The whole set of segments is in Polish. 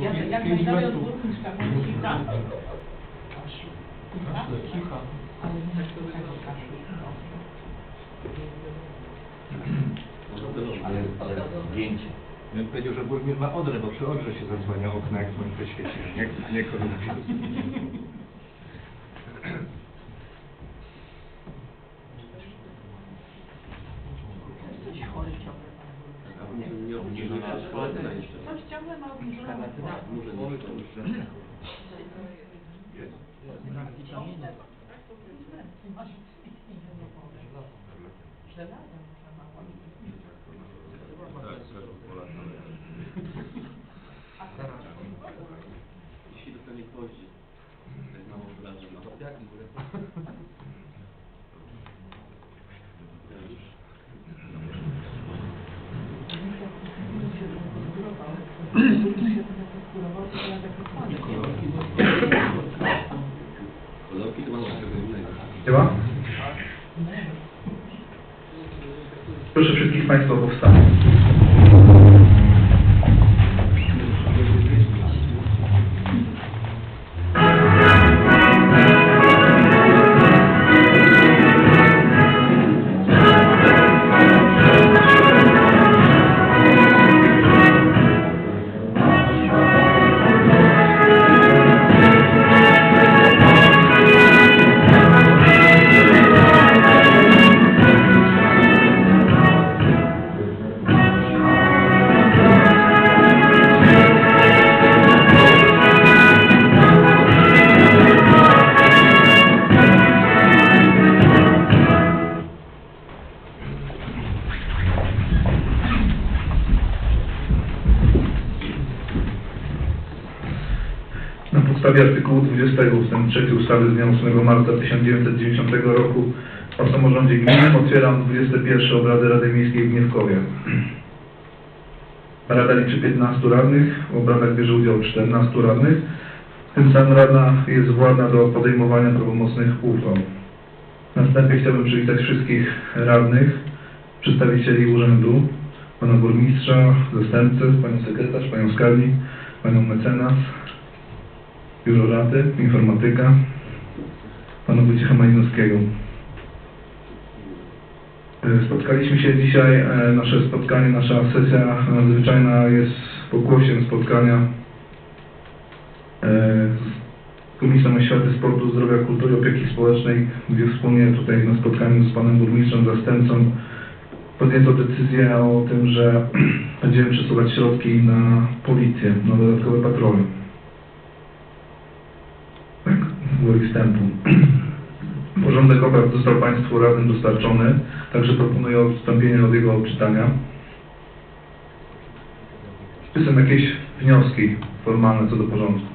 Ja to jak Pięć najdalej od burmistrza, bo cicha. Cicha? Cicha. Ale nie tak tego kaszu. Ale, ale zdjęcie. Ja bym powiedział, że burmistrz ma odrę, bo przy odrze się zasłania okna, jak słońce świeci, a nie, nie koronawirus. Jak Kolorki to? Proszę wszystkich Państwa o powstanie. Podstawie artykułu 20 ust. 3 ustawy z dnia 8 marca 1990 roku o samorządzie gminnym otwieram 21 obrady Rady Miejskiej w Gniewkowie. Rada liczy 15 radnych, w obradach bierze udział 14 radnych. Tym samym Rada jest władna do podejmowania prawomocnych uchwał. Na wstępie chciałbym przywitać wszystkich radnych, przedstawicieli urzędu, pana burmistrza, zastępcę, panią sekretarz, panią skarbnik, panią mecenas, biuro rady, informatyka, pana Wojciecha Malinowskiego. E, Spotkaliśmy się dzisiaj, e, nasze spotkanie, nasza sesja nadzwyczajna jest pokłosiem spotkania e, z Komisją Oświaty, Sportu, Zdrowia, Kultury i Opieki Społecznej, gdzie wspólnie tutaj na spotkaniu z panem burmistrzem, zastępcą podjęto decyzję o tym, że będziemy przesuwać środki na policję, na dodatkowe patrole. Tak, gwoli wstępu. Porządek obrad został Państwu razem dostarczony, także proponuję odstąpienie od jego odczytania. Czy są jakieś wnioski formalne co do porządku?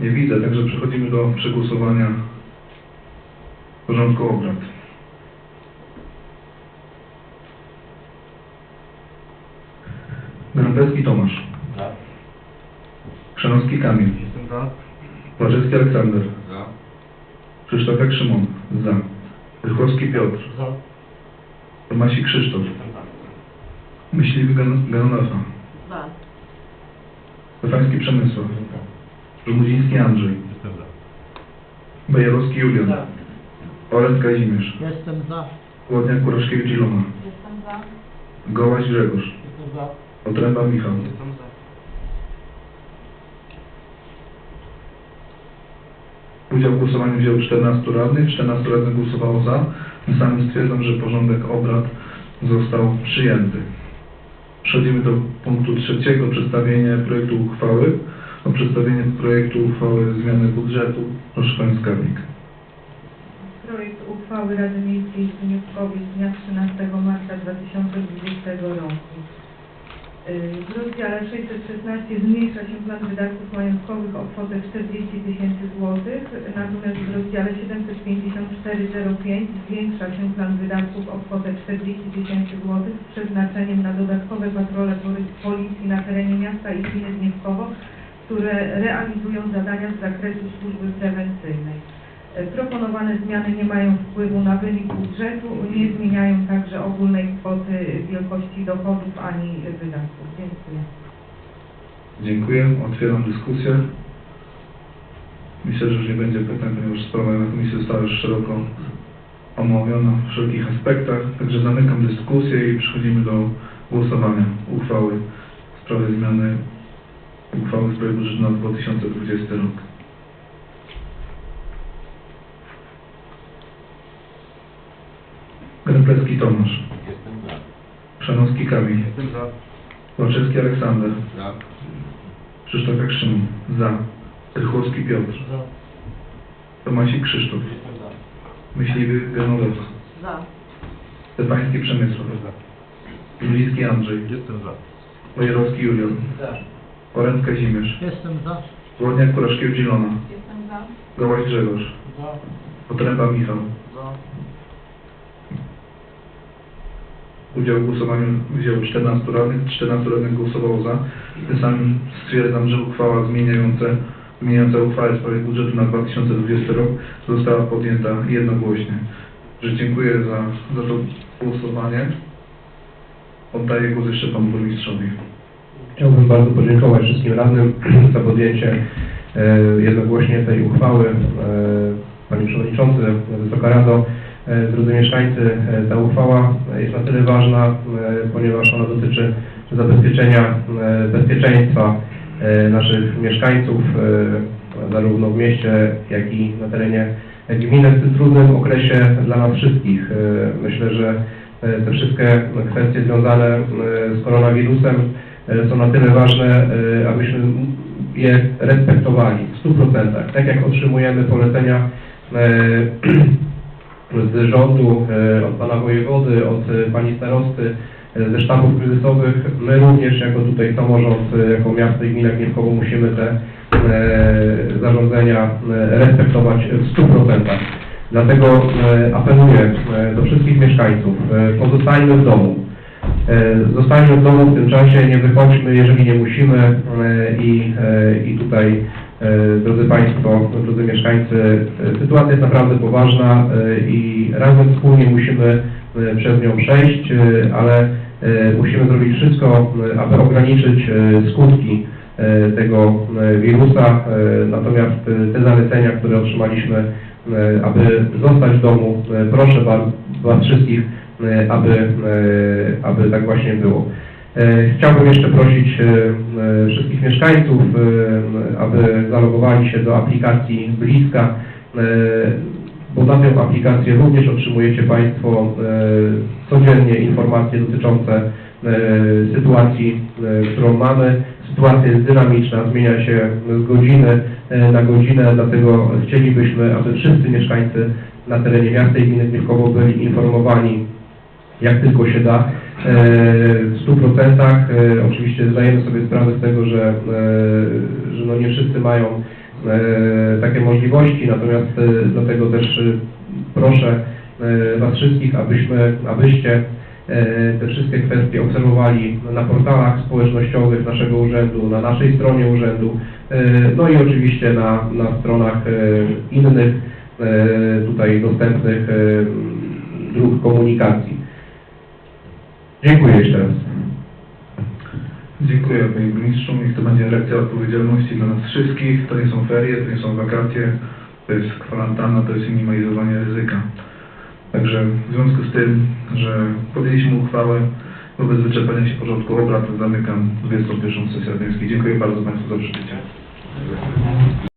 Nie widzę, także przechodzimy do przegłosowania porządku obrad. Grądecki Tomasz. Za. Chrzanowski Kamil. Jestem za. Łaczewski Aleksander. Za. Krzysztofek Szymon. Za. Rychowski Piotr. Za. Tomasi Krzysztof. Myśliwy Gan- Ganonafa. Dwa. Stefański Przemysław. Żmudziński Andrzej. Jestem za. Bajerowski Julian. Za. Orest Kazimierz. Jestem za. Chłodniak Kuraszkiewicz Ilona. Jestem za. Gołaś Grzegorz. Jestem za. Otręba Michał. Jestem za. Udział w głosowaniu wzięło 14 radnych, 14 radnych głosowało za. Tym samym stwierdzam, że porządek obrad został przyjęty. Przechodzimy do punktu trzeciego, przedstawienie projektu uchwały. O przedstawienie projektu uchwały zmiany budżetu. Proszę Pani Skarbnik. Projekt uchwały Rady Miejskiej w Gniewkowie z dnia 13 marca 2020 roku. W rozdziale 616 zmniejsza się plan wydatków majątkowych o kwotę 40 tysięcy złotych, natomiast w rozdziale 754.05 zwiększa się plan wydatków o kwotę 40 tysięcy złotych z przeznaczeniem na dodatkowe patrole poli- policji na terenie miasta i gminy Gniewkowo, które realizują zadania z zakresu służby prewencyjnej. E, Proponowane zmiany nie mają wpływu na wynik budżetu, nie zmieniają także ogólnej kwoty wielkości dochodów ani wydatków. Dziękuję. Dziękuję. Otwieram dyskusję. Myślę, że już nie będzie pytań, ponieważ sprawa na komisji została już szeroko omówiona w wszelkich aspektach. Także zamykam dyskusję i przechodzimy do głosowania uchwały w sprawie zmiany uchwały w sprawie budżetu na 2020 rok. Gręplecki Tomasz. Jestem za. Chrzanowski Kamil. Jestem za. Łaczewski Aleksander. Za. Krzysztof Szymon. Za. Rychłowski Piotr. Za. Tomasik Krzysztof. Jestem za. Myśliwy Janowec. Za. Stefański Przemysław. Za. Juliński Andrzej. Jestem za. Wojerowski Julian. Za. Oręd Kazimierz. Jestem za. Wodniak Kuraszkiewicz Ilona. Jestem za. Gołaś Grzegorz. Za. Potręba Michał. Za. Udział w głosowaniu wzięło 14 radnych, 14 radnych głosowało za. Tym samym stwierdzam, że uchwała zmieniająca, zmieniająca uchwałę w sprawie budżetu na 2020 rok została podjęta jednogłośnie. Że dziękuję za, za to głosowanie. Oddaję głos jeszcze panu burmistrzowi. Chciałbym bardzo podziękować wszystkim radnym za podjęcie e, jednogłośnie tej uchwały. E, Panie Przewodniczący, Wysoka Rado, drodzy mieszkańcy, e, ta uchwała jest na tyle ważna, e, ponieważ ona dotyczy zabezpieczenia e, bezpieczeństwa e, naszych mieszkańców, e, zarówno w mieście, jak i na terenie gminy w tym trudnym okresie dla nas wszystkich. E, Myślę, że e, te wszystkie kwestie związane e, z koronawirusem e, są na tyle ważne, e, abyśmy je respektowali w 100%. Tak jak otrzymujemy polecenia e, z rządu, e, od pana wojewody, od pani starosty, e, ze sztabów kryzysowych, my również jako tutaj samorząd, e, jako miasto i gmina Gniewkowo musimy te zarządzenia respektować w 100%. Dlatego apeluję do wszystkich mieszkańców, pozostajmy w domu. Zostańmy w domu w tym czasie, nie wychodźmy, jeżeli nie musimy i, i tutaj, drodzy Państwo, drodzy mieszkańcy, e, sytuacja jest naprawdę poważna e, i razem wspólnie musimy e, przez nią przejść, e, ale e, musimy zrobić wszystko, e, aby ograniczyć e, skutki e, tego e, wirusa, e, natomiast e, te zalecenia, które otrzymaliśmy, e, aby zostać w domu, e, proszę Was, wszystkich, e, aby, e, aby tak właśnie było. E, Chciałbym jeszcze prosić e, e, wszystkich mieszkańców, aby zalogowali się do aplikacji Bliska, bo na tę aplikację również otrzymujecie Państwo codziennie informacje dotyczące sytuacji, którą mamy. Sytuacja jest dynamiczna, zmienia się z godziny na godzinę, dlatego chcielibyśmy, aby wszyscy mieszkańcy na terenie miasta i gminy Gniewkowo byli informowani jak tylko się da. E, W 100% e, oczywiście zdajemy sobie sprawę z tego, że, e, że no nie wszyscy mają takie możliwości, natomiast dlatego też proszę Was wszystkich, abyśmy, abyście te wszystkie kwestie obserwowali na portalach społecznościowych naszego urzędu, na naszej stronie urzędu, no i oczywiście na, na stronach innych tutaj dostępnych dróg komunikacji. Dziękuję jeszcze raz. Dziękuję Panie Burmistrzu. Niech to będzie lekcja odpowiedzialności dla nas wszystkich. To nie są ferie, to nie są wakacje, to jest kwarantanna, to jest minimalizowanie ryzyka. Także w związku z tym, że podjęliśmy uchwałę wobec wyczerpania się porządku obrad, zamykam 21. sesję. Dziękuję bardzo Państwu za przybycie.